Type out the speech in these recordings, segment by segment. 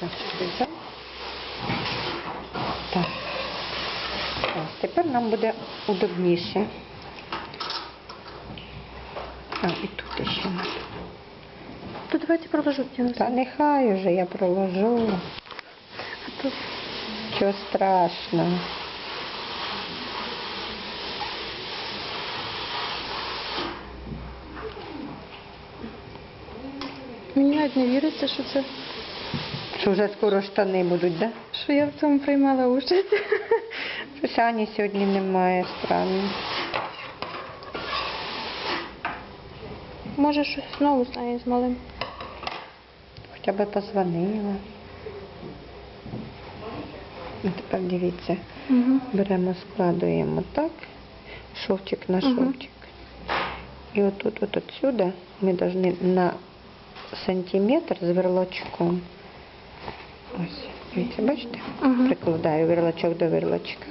Так. Ось, тепер нам буде удобніше. А, і тут ще надо. То давайте проложу. Та нехай уже я проложу. А то Чого страшного. мені навіть не віриться, що це Що вже скоро штани будуть, да? що я в цьому приймала участь. Щось Ані сьогодні немає странно. Може, щось знову стане з малим. Хоча б позвонила. Ну, Тепер дивіться, Угу. беремо, складуємо так, шовчик на шовчик. І отут, от отсюда ми повинні на сантиметр з верлочком. Ось, дивіться, бачите? Мгм. Прикладаю верлочок до верлочка.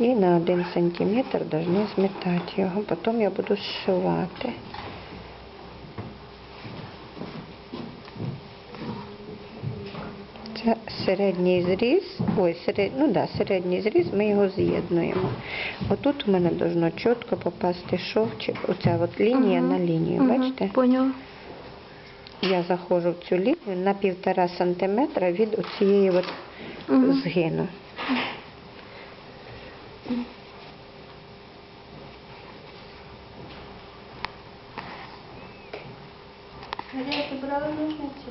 І на один сантиметр повинні змітати його. Потім я буду зшивати. Це середній зріз, ой, серед, ну да, середній зріз, ми його з'єднуємо. Отут у мене должно чітко попасти шовчик, оця от лінія Мгм. на лінію, Мгм. бачите? Поняла. Я заходжу в цю лінію на півтора сантиметра від оцієї от згину. Ти брала ножниці?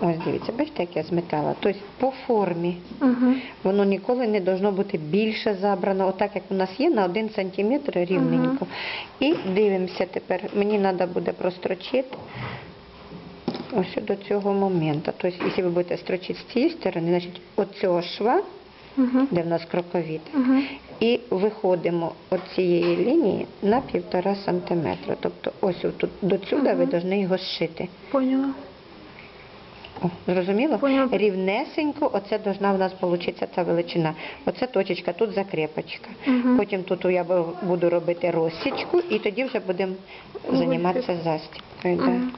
Ось дивіться, бачите, як я зметала? Тобто по формі. Угу. Воно ніколи не должно бути більше забрано, отак як у нас є, на один сантиметр рівненько. І дивимося тепер. Мені треба буде прострочити ось до цього моменту. Тобто, якщо ви будете строчити з цієї сторони, значить от цього шва, Угу. де в нас кроковід, Угу. і виходимо від цієї лінії на півтора сантиметра. Тобто ось тут до сюди ви повинні його зшити. Поняла. О, зрозуміло? Поняла. Рівнесенько, оце должна в нас вийти ця величина. Оце точечка, тут закрепочка. Угу. Потім тут я бу- буду робити розсічку і тоді вже будемо займатися застіпкою. Да. Мгм.